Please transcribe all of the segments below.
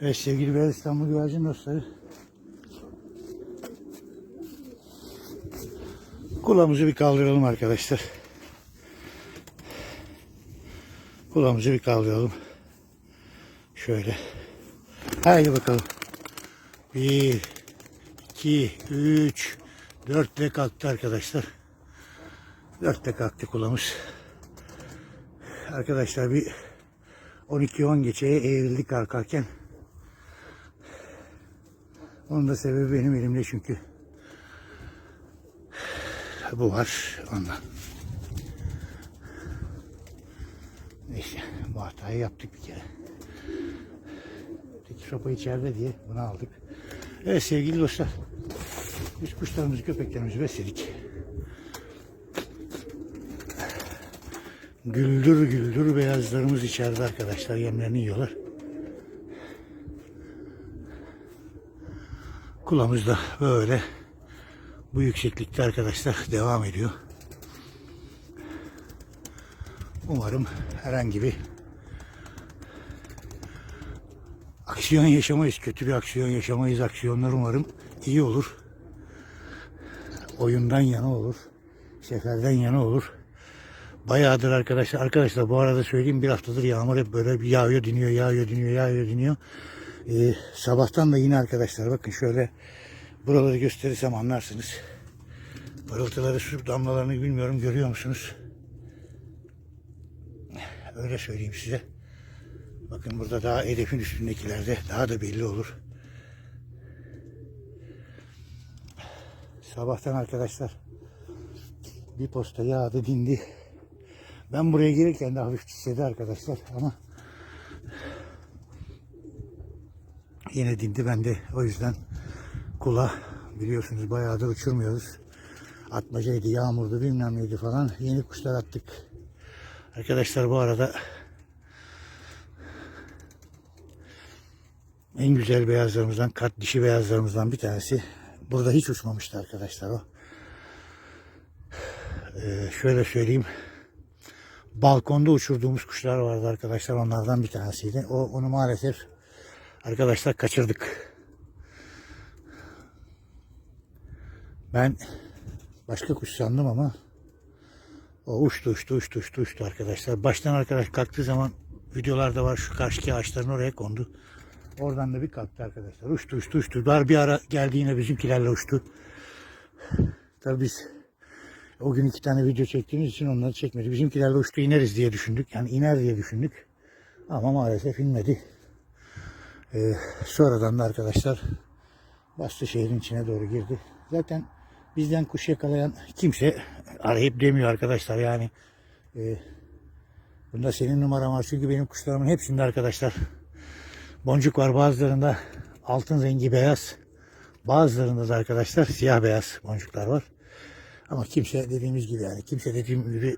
Evet sevgili Beyaz İstanbul güvercin dostları. Kulağımızı bir kaldıralım arkadaşlar. Kulağımızı bir kaldıralım. Şöyle. Haydi bakalım. Bir, iki, üç, dört de kalktı arkadaşlar. Dört de kalktı kulağımız. Arkadaşlar bir 12-10 geçeye eğrildik kalkarken. Onun da sebebi benim elimde çünkü. Bu var ondan. Neyse bu hatayı yaptık bir kere. Teki sopa içeride diye bunu aldık. Evet sevgili dostlar. Biz kuşlarımızı köpeklerimizi besledik. Güldür güldür beyazlarımız içeride arkadaşlar yemlerini yiyorlar. Kulağımız da böyle bu yükseklikte arkadaşlar devam ediyor. Umarım herhangi bir aksiyon yaşamayız. Kötü bir aksiyon yaşamayız. Aksiyonlar umarım iyi olur. Oyundan yana olur. Seferden yana olur. Bayağıdır arkadaşlar. Arkadaşlar bu arada söyleyeyim bir haftadır yağmur hep böyle yağıyor diniyor, yağıyor diniyor, yağıyor diniyor. Ee, sabahtan da yine arkadaşlar bakın şöyle buraları gösterirsem anlarsınız. Parıltıları, su damlalarını bilmiyorum görüyor musunuz? Öyle söyleyeyim size. Bakın burada daha hedefin üstündekilerde daha da belli olur. Sabahtan arkadaşlar bir posta yağdı dindi. Ben buraya gelirken de hafif çisledi arkadaşlar ama yine dindi ben de o yüzden kula biliyorsunuz bayağı da uçurmuyoruz. Atmacaydı, yağmurdu bilmem neydi falan. Yeni kuşlar attık. Arkadaşlar bu arada en güzel beyazlarımızdan, kat dişi beyazlarımızdan bir tanesi. Burada hiç uçmamıştı arkadaşlar o. Ee, şöyle söyleyeyim. Balkonda uçurduğumuz kuşlar vardı arkadaşlar. Onlardan bir tanesiydi. O onu maalesef arkadaşlar kaçırdık. Ben başka kuş sandım ama o uçtu uçtu uçtu uçtu uçtu arkadaşlar. Baştan arkadaş kalktığı zaman videolarda var şu karşıki ağaçların oraya kondu. Oradan da bir kalktı arkadaşlar. Uçtu uçtu uçtu. Dar bir ara geldi yine bizimkilerle uçtu. Tabii biz o gün iki tane video çektiğimiz için onları çekmedi. Bizimkilerle uçtu ineriz diye düşündük. Yani iner diye düşündük. Ama maalesef inmedi. Ee, sonradan da arkadaşlar bastı şehrin içine doğru girdi. Zaten bizden kuş yakalayan kimse arayıp demiyor arkadaşlar. Yani e, bunda senin numaran var. Çünkü benim kuşlarımın hepsinde arkadaşlar boncuk var. Bazılarında altın rengi beyaz. Bazılarında da arkadaşlar siyah beyaz boncuklar var. Ama kimse dediğimiz gibi yani kimse dediğim gibi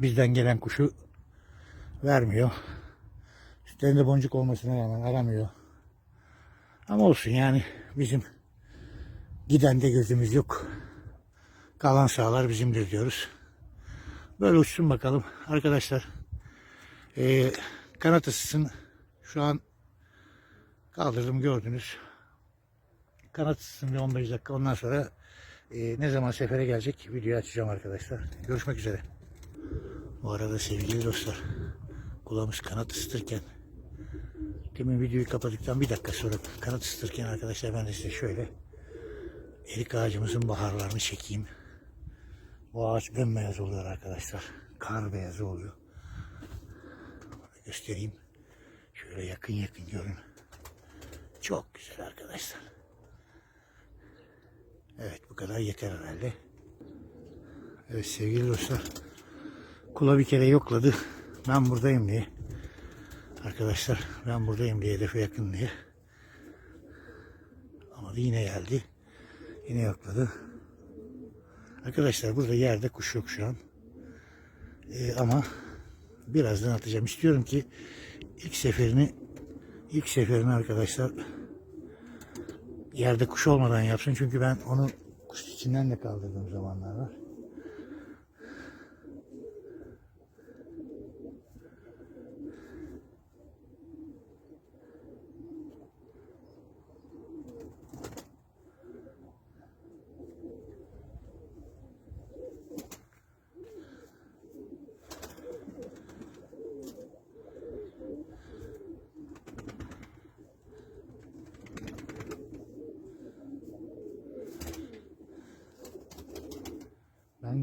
bizden gelen kuşu vermiyor. Üstlerinde boncuk olmasına rağmen aramıyor. Ama olsun yani bizim gidende gözümüz yok. Kalan sağlar bizimdir diyoruz. Böyle uçsun bakalım. Arkadaşlar eee kanat ısısını şu an kaldırdım gördünüz. Kanat ısısını bir 15 dakika ondan sonra ee, ne zaman sefere gelecek videoyu açacağım arkadaşlar. Görüşmek üzere. Bu arada sevgili dostlar kulağımız kanat ısıtırken demin videoyu kapattıktan bir dakika sonra kanat ısıtırken arkadaşlar ben de size şöyle erik ağacımızın baharlarını çekeyim. Bu ağaç bembeyaz oluyor arkadaşlar. Kar beyazı oluyor. Böyle göstereyim. Şöyle yakın yakın görün. Çok güzel arkadaşlar. Evet bu kadar yeter herhalde. Evet sevgili dostlar. Kula bir kere yokladı. Ben buradayım diye. Arkadaşlar ben buradayım diye hedefe yakın diye. Ama yine geldi. Yine yokladı. Arkadaşlar burada yerde kuş yok şu an. Ee, ama birazdan atacağım. İstiyorum ki ilk seferini ilk seferini arkadaşlar yerde kuş olmadan yapsın. Çünkü ben onu kuş içinden de kaldırdığım zamanlar var.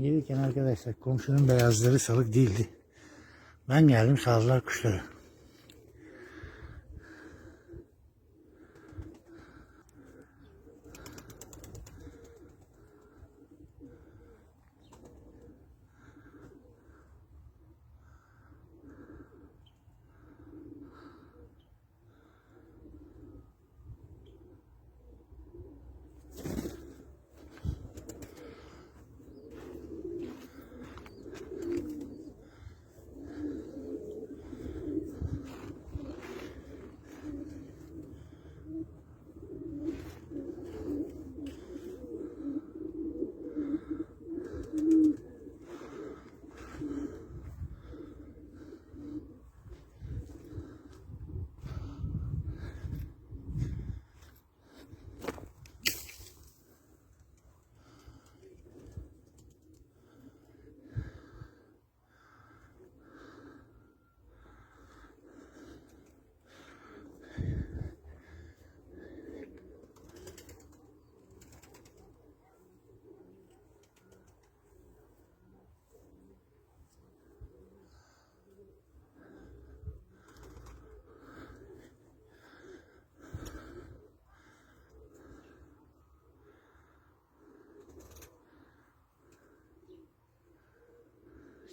Gelirken arkadaşlar komşunun beyazları salık değildi. Ben geldim saldılar kuşları.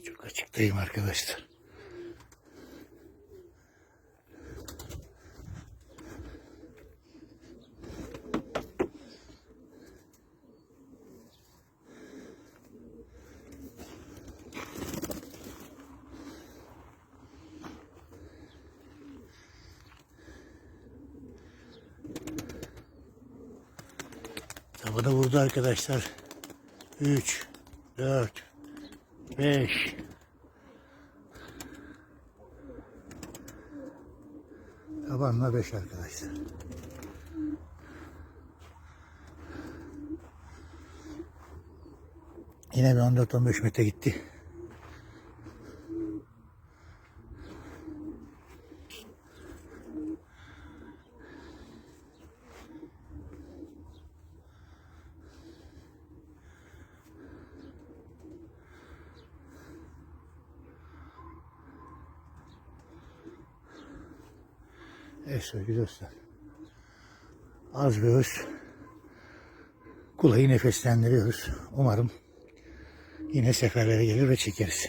Çok açıktayım arkadaşlar. Tavada vurdu arkadaşlar. 3, 4, 5. Tabanla 5 arkadaşlar. Yine bir 14-15 metre gitti. Evet sevgili dostlar. Az ve öz kulayı nefeslendiriyoruz. Umarım yine seferlere gelir ve çekeriz.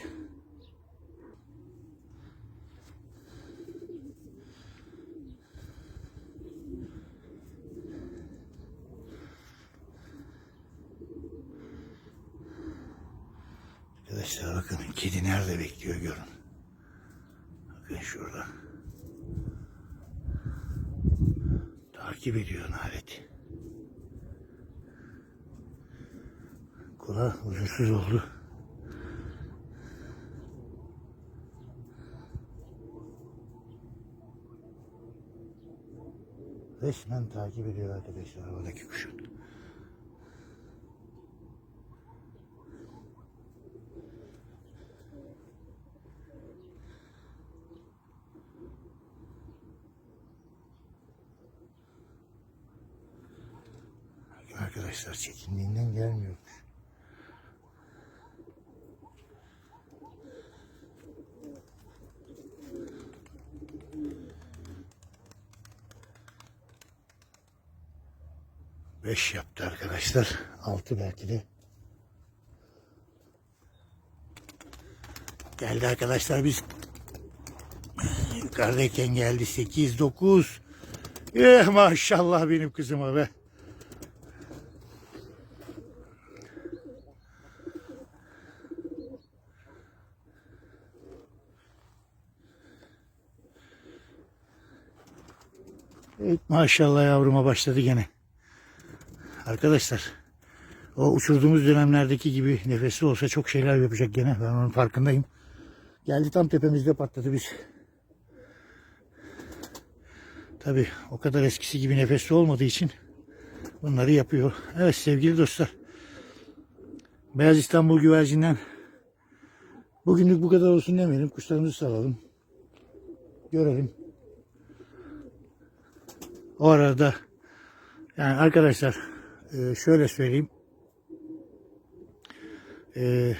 Arkadaşlar bakın kedi nerede bekliyor görün. Bakın şurada. Takip ediyor Nalet. Kula huzursuz oldu. Resmen takip ediyor arkadaşlar havadaki kuşu. Bakın Arkadaşlar çekindiğinden gelmiyor. Beş yaptı arkadaşlar. Altı belki de. Geldi arkadaşlar biz yukarıdayken geldi. Sekiz, dokuz. Eh maşallah benim kızıma be. Evet, maşallah yavruma başladı gene. Arkadaşlar o uçurduğumuz dönemlerdeki gibi nefesli olsa çok şeyler yapacak gene. Ben onun farkındayım. Geldi tam tepemizde patladı biz. Tabi o kadar eskisi gibi nefesli olmadığı için bunları yapıyor. Evet sevgili dostlar. Beyaz İstanbul güvercinden bugünlük bu kadar olsun demeyelim. Kuşlarımızı salalım. Görelim. O arada yani arkadaşlar e, şöyle söyleyeyim. Ee,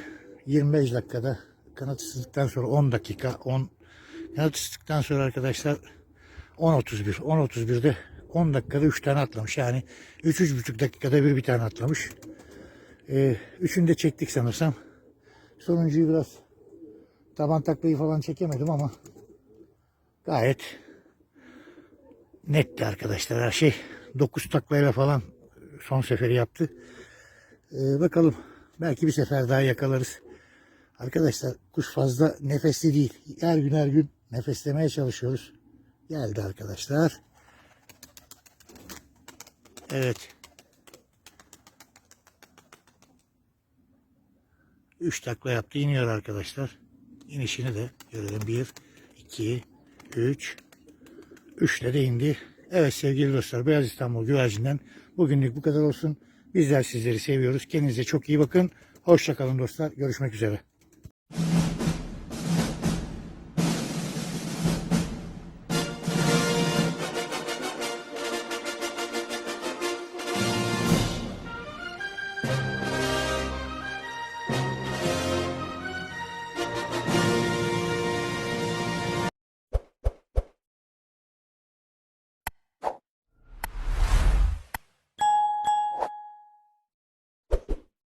25 dakikada kanat ısıttıktan sonra 10 dakika 10 kanat ısıttıktan sonra arkadaşlar 10.31 10.31'de 10 dakikada 3 tane atlamış. Yani 3-3,5 dakikada bir bir tane atlamış. Ee, de çektik sanırsam. Sonuncuyu biraz taban taklayı falan çekemedim ama gayet netti arkadaşlar her şey. 9 taklayla falan son seferi yaptı. Ee, bakalım belki bir sefer daha yakalarız. Arkadaşlar kuş fazla nefesli değil. Her gün her gün nefeslemeye çalışıyoruz. Geldi arkadaşlar. Evet. 3 takla yaptı. iniyor arkadaşlar. İnişini de görelim. 1, 2, 3. 3 de indi. Evet sevgili dostlar Beyaz İstanbul güvercinden bugünlük bu kadar olsun. Bizler sizleri seviyoruz. Kendinize çok iyi bakın. Hoşçakalın dostlar. Görüşmek üzere.